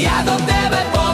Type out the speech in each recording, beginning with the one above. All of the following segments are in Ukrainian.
я до тебе по.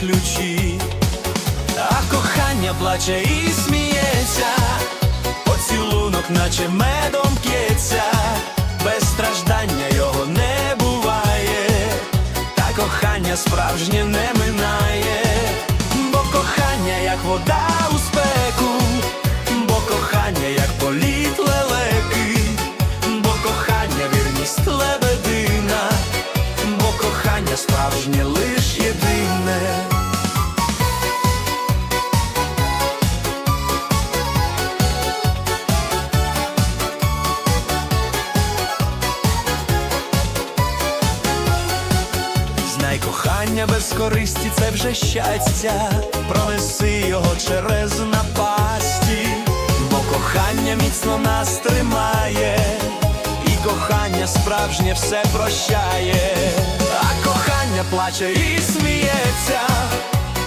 ключі, а кохання плаче і сміється, поцілунок, наче медом п'ється, без страждання його не буває, та кохання справжнє не минає, бо кохання, як вода у спеку, бо кохання, як політ лелеки, бо кохання, вірність лебедина, бо кохання справжнє лише. Без користі це вже щастя, пронеси його через напасті, бо кохання міцно нас тримає, і кохання справжнє все прощає, а кохання плаче і сміється,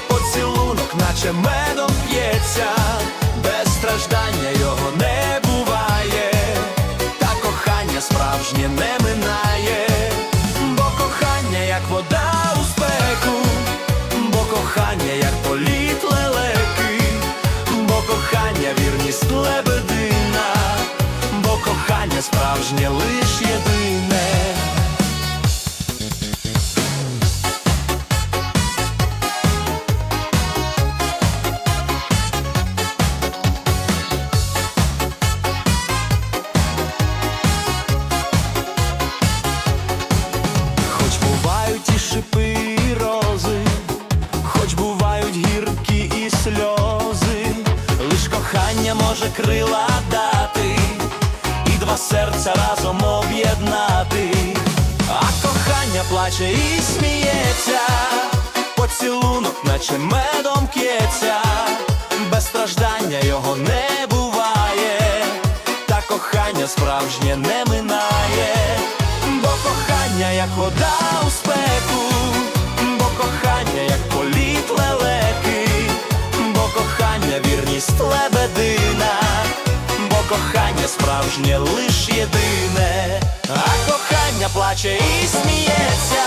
поцілунок, наче медом п'ється, без страждання його не буває, та кохання справжнє не минає, бо кохання як вода справжнє лиш єдине. Хоч бувають і шипи, рози, хоч бувають гіркі і сльози, лиш кохання може крила серця разом об'єднати, а кохання плаче і сміється, поцілунок, наче медом п'ється, без страждання його не буває, та кохання справжнє не минає, бо кохання як вода у спеку, бо кохання як політ лелеки, бо кохання вірність лебедина, кохання справжнє лиш єдине, а кохання плаче і сміється,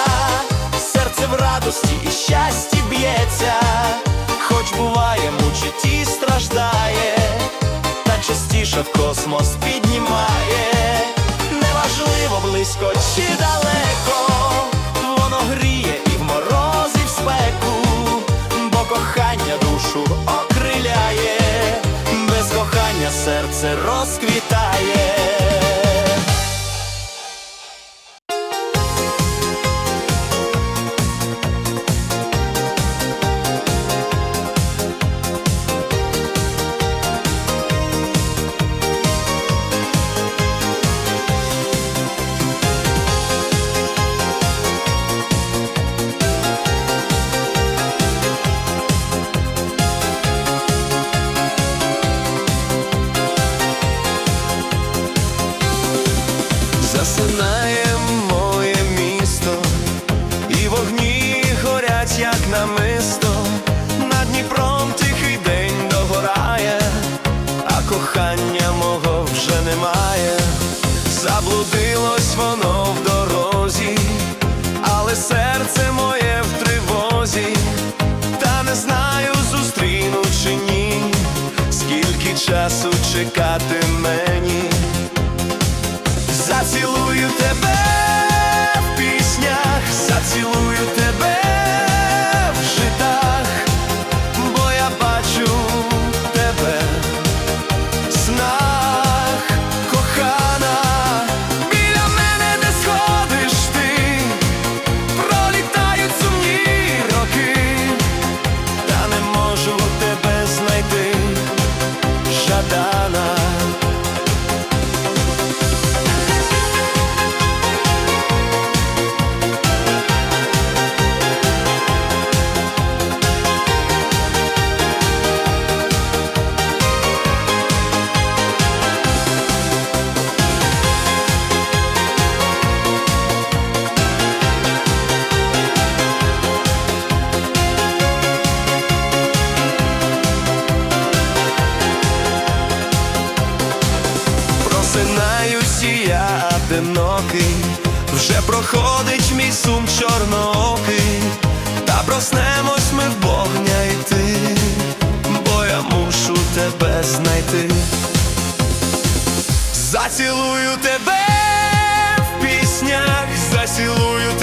серце в радості і щасті б'ється, хоч буває мучить і страждає. Та частіше в космос піднімає, неважливо близько чи далеко, серце розквітає. Заблудилось воно в дорозі, але серце моє в тривозі, та не знаю, зустріну чи ні, скільки часу чекати мені. Зацілую тебе одинокий, вже проходить мій сум чорноокий, та проснемось ми в Богня йти, бо я мушу тебе знайти. Зацілую тебе в піснях, зацілую тебе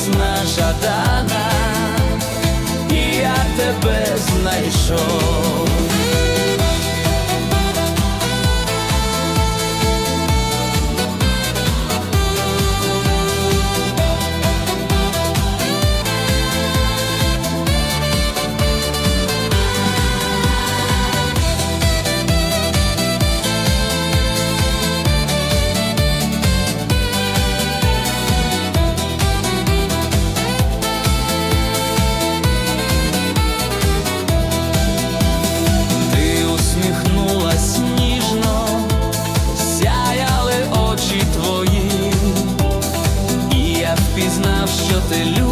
весна жадана, і я тебе знайшов. Ти любиш,